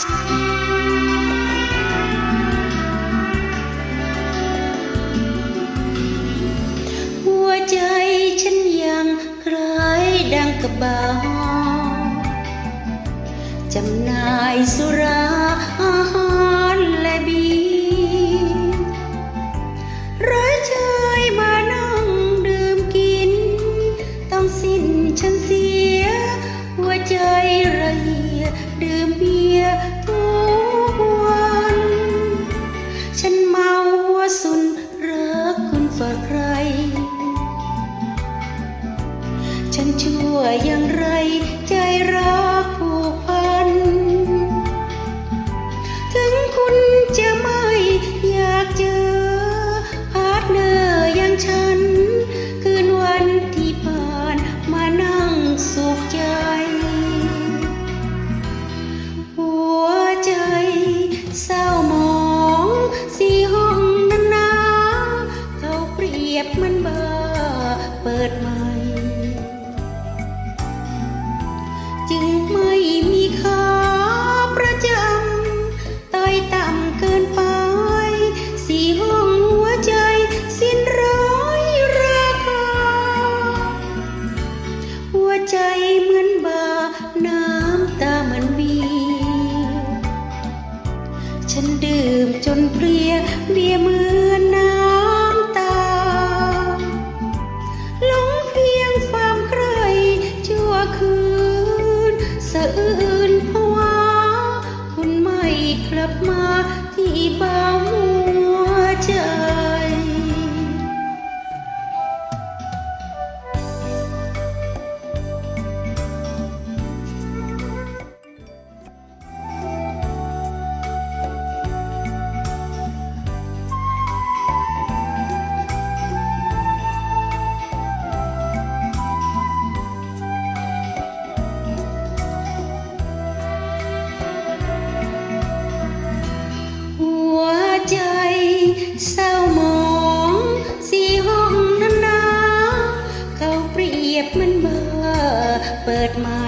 หัวใจฉันยังคล้ายดังกระบาจำนายสุรา วอย่างไรใจรักผูกพัน ถึงคุณจะไม่อยากเจอพาร์ทเนอร์อย่างฉัน ใจเหมือนบา น้ำตาเหมือนวี ฉันดื่มจนเพลียเบียเหมือนน้ำตา หลงเพียงความใครชั่วคืนสะอื้น เปิดใหม่